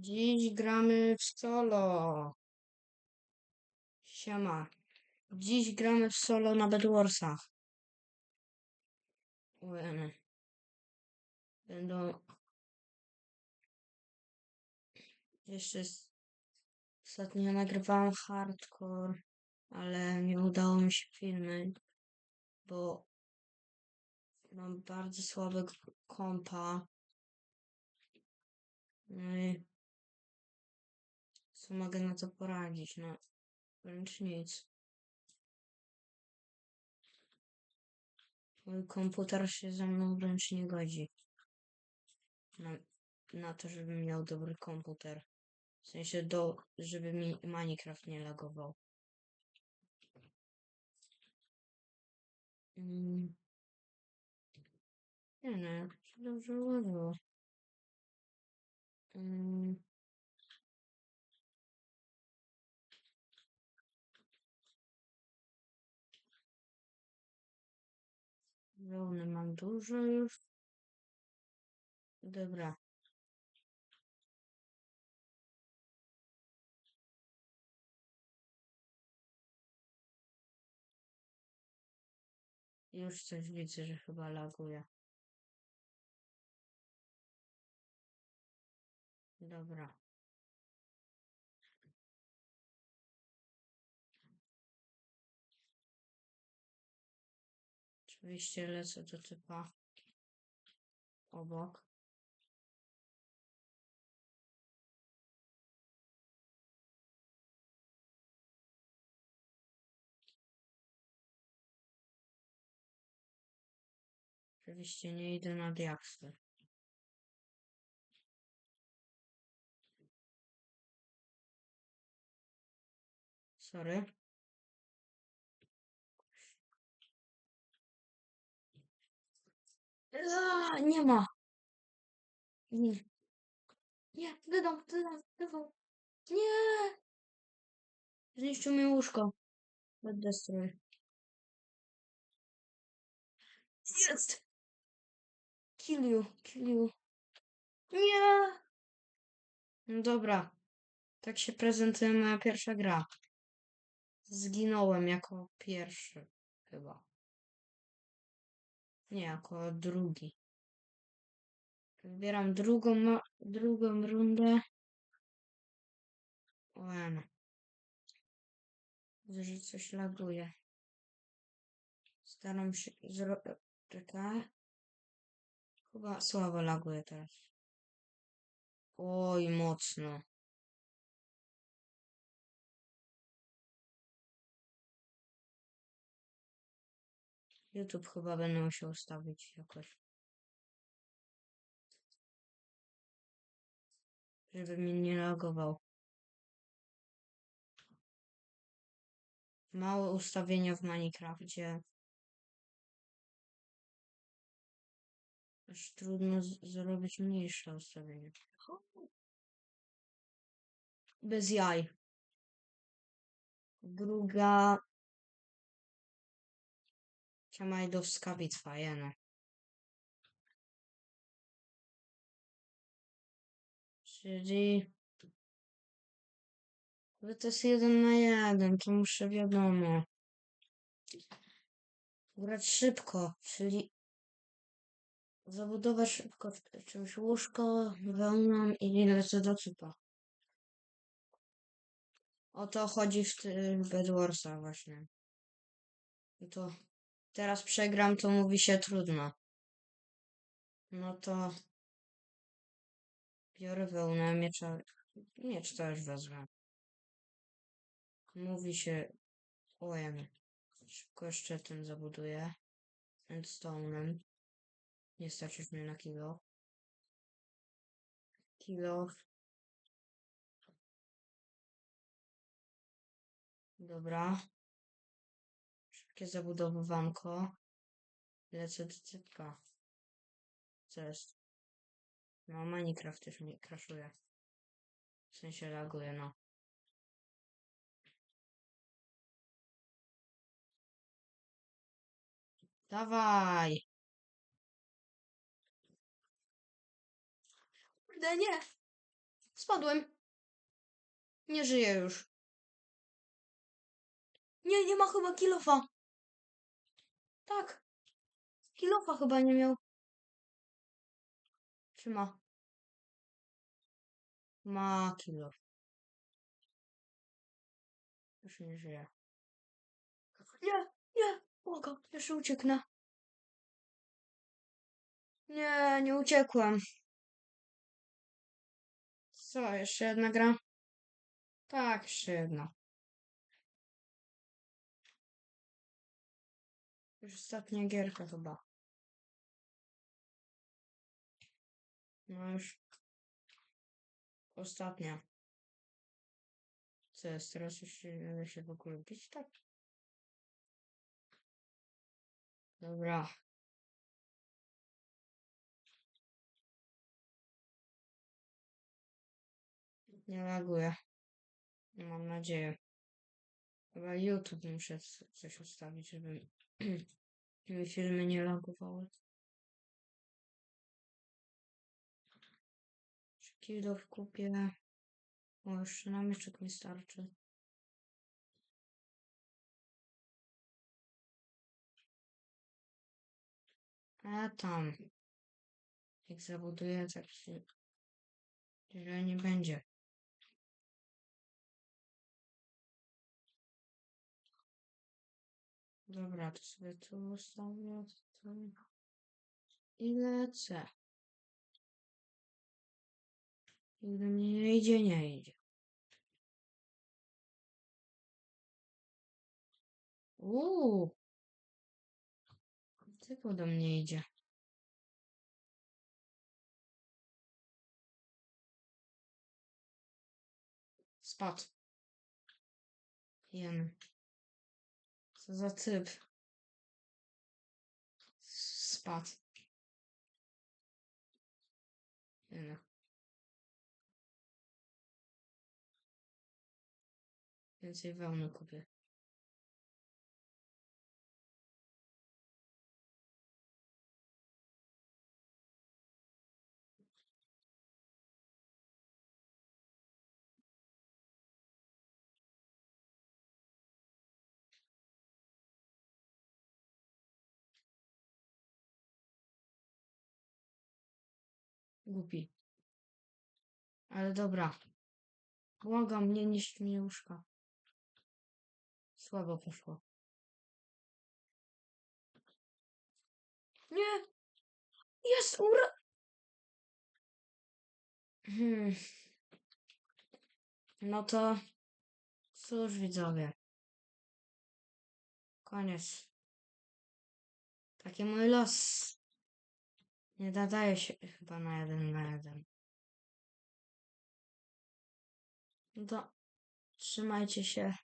Dziś gramy w solo. Siema. Dziś gramy w solo na Bedwarsach. Ujemy. Będą... Jeszcze ostatnio nagrywałem hardcore, ale nie udało mi się filmy, bo mam bardzo słabego kompa. Co mogę na to poradzić? No, wręcz nic. Mój komputer się ze mną wręcz nie godzi. Na, na to, żebym miał dobry komputer. W sensie, do, żeby mi Minecraft nie lagował. Mm. Nie no, jak dobrze ułożyło. Mm. Wełny mam dużo już. Dobra. Już coś widzę, że chyba laguje. Dobra. Oczywiście lecę do typa obok. Oczywiście nie idę na diaksy. Sorry. Nie ma. Nie. Nie, dodam, dodam, dodam. Nie! Zniszczył mi łóżko. Bad destroy. Jest! Kill you, kill you. Nie! No dobra. Tak się prezentuje moja pierwsza gra. Zginąłem jako pierwszy, chyba. Nie, jako drugi. Wybieram drugą, ma- drugą rundę. Widzę, że coś laguje. Staram się. Czekaj. Chyba słabo laguje teraz. Oj, mocno. YouTube chyba będę musiał ustawić jakoś. Żeby mnie nie lagował. Małe ustawienia w Minecrafcie. Aż trudno zrobić mniejsze ustawienie. Bez jaj. Druga Ciamajdowska bitwa, jene. Czyli... Ale to jest jeden na jeden, to muszę wiadomo. Grać szybko, czyli zabudować szybko czymś łóżko, wełną i lecę do cypa. O to chodzi w tych Bedwarsach właśnie. I to teraz przegram, to mówi się trudno. No to biorę wełnę, miecza, miecz też wezmę. Mówi się, ojemy. Szybko jeszcze ten zabuduję. Endstone'em. Nie już mnie na kilo. Kilo. Dobra. Szybkie zabudowywanko. Lecę do cypka. Co jest? No, Minecraft też mnie crashuje. W sensie laguje, no. Dawaj! Kurde, nie! Spadłem. Nie żyję już. Nie, nie ma chyba kilofa. Tak. Kilofa chyba nie miał. Czy ma? Ma kilof. Już nie żyje. Nie, nie, błagam, jeszcze ucieknę. Nie, nie uciekłem. Co, jeszcze jedna gra? Tak, jeszcze jedna. Już ostatnia gierka chyba. No już. Ostatnia. Co jest? Teraz już nie da się w ogóle bić, tak? Dobra. Nie laguje. Mam nadzieję. Chyba YouTube muszę coś ustawić, żeby mi filmy nie lagowały. Czy kilo kupię? O, jeszcze na myczek mi starczy. A tam. Jak zabuduję, tak się źle nie będzie. Dobra, sobie tu ustawię. To... I lecę. Mnie nie idzie, nie idzie. Uuu. Tylko do mnie idzie. Spadł. Jen. Co za typ. Spadł. Jen. Więcej wełny kupię. Głupi. Ale dobra. Błagam, nie niszcz mnie łóżka. Słabo poszło. Nie! Jest! Ura! Hmm. No to... Cóż, widzowie. Koniec. Taki mój los. Nie nadaje się chyba na jeden na jeden. No to trzymajcie się.